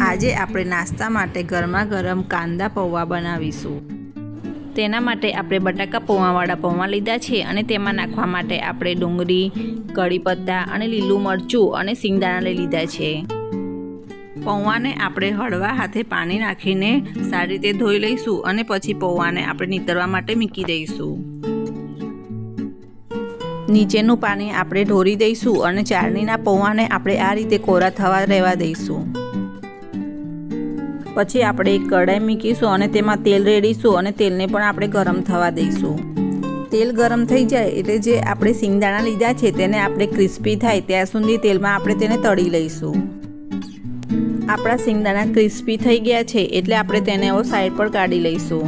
આજે આપણે નાસ્તા માટે ગરમા ગરમ કાંદા પૌવા બનાવીશું. તેના માટે આપણે બટાકા પૌવાવાળા પૌવા લીધા છે અને તેમાં નાખવા માટે આપણે ડુંગળી, કઢીપત્તા અને લીલું મરચું અને સિંગદાણા લીધા છે. પૌવાને આપણે હળવા હાથે પાણી નાખીને સારી રીતે ધોઈ લઈશું અને પછી પૌવાને આપણે નીતરવા માટે મૂકી દઈશું. નીચેનું પાણી આપણે ઢોરી દઈશું અને ચારણીના પૌવાને આપણે આ રીતે કોરા થવા રહેવા દઈશું. પછી આપણે એક કઢાઈ મૂકીશું અને તેમાં તેલ રેડીશું અને તેલને પણ આપણે ગરમ થવા દઈશું. તેલ ગરમ થઈ જાય એટલે જે આપણે સિંગદાણા લીધા છે તેને આપણે ક્રિસ્પી થાય ત્યાં સુધી તેલમાં આપણે તેને તળી લઈશું. આપણા સિંગદાણા ક્રિસ્પી થઈ ગયા છે એટલે આપણે તેને હવે સાઈડ પર કાઢી લઈશું.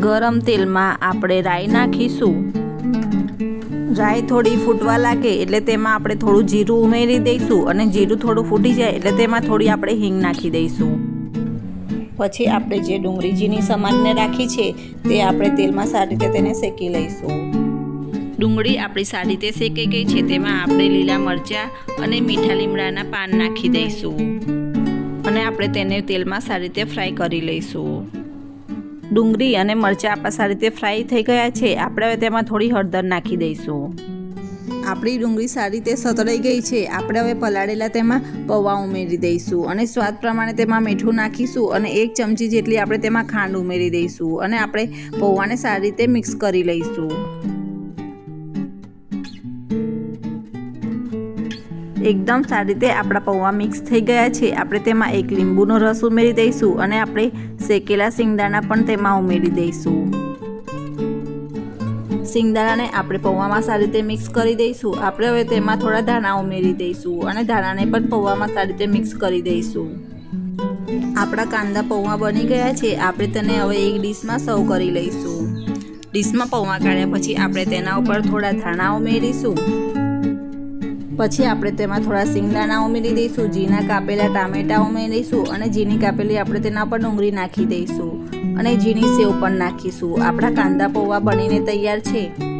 ગરમ તેલમાં આપણે રાઈ નાખીશું. રાઈ થોડી ફૂટવા લાગે, એટલે તેમાં આપણે થોડું જીરું ઉમેરી દઈશું અને જીરું થોડું ફૂટી જાય, એટલે તેમાં થોડી આપણે હિંગ નાખી દઈશું. પછી આપણે જે ડુંગળી ઝીણી સમાનને રાખી છે, તે આપણે તેલમાં સારી રીતે તેને શેકી લઈશું. ડુંગળી આપણી સારી રીતે શેકી ગઈ છે, તેમાં આપણે લીલા મરચાં અને મીઠા લીમડાના પાન નાખી દઈશું. અને આપણે તેને તેલમાં સારી રીતે ફ્રાય કરી લઈશું. ડુંગળી અને મરચાં આપણા સારી રીતે ફ્રાય થઈ ગયા છે. આપણે હવે તેમાં થોડી હળદર નાખી દઈશું. આપણી ડુંગળી સારી રીતે સતળાઈ ગઈ છે. આપણે હવે પલાળેલા તેમાં પૌવા ઉમેરી દઈશું અને સ્વાદ પ્રમાણે તેમાં મીઠું નાખીશું અને એક ચમચી જેટલી આપણે તેમાં ખાંડ ઉમેરી દઈશું અને આપણે પૌવાને સારી રીતે મિક્સ કરી લઈશું. એકદમ સારી રીતે આપણા પૌવા મિક્સ થઈ ગયા છે. આપણે તેમાં એક લીંબુનો રસ ઉમેરી દઈશું અને આપણે શેકેલા સિંગદાણા પણ તેમાં ઉમેરી દઈશું. સિંગદાણાને આપણે પૌવામાં સારી રીતે મિક્સ કરી દઈશું. આપણે હવે તેમાં થોડા ધાણા ઉમેરી દઈશું અને ધાણાને પણ પૌવામાં સારી રીતે મિક્સ કરી દઈશું. આપણા કાંદા પૌવા બની ગયા છે. આપણે તેને હવે એક ડીશમાં સર્વ કરી લઈશું. ડીશમાં પૌવા કાઢ્યા પછી આપણે તેના ઉપર થોડા ધાણા ઉમેરીશું. પછી આપણે તેમાં થોડા સિંગદાણા ઉમેરી દઈશું જીના કાપેલા ટામેટા ઉમેરીશું અને ઝીણી કાપેલી આપણે તેના પર ડુંગળી નાખી દઈશું અને ઝીણી સેવ પણ નાખીશું. આપણા કાંદા પૌવા બનીને તૈયાર છે.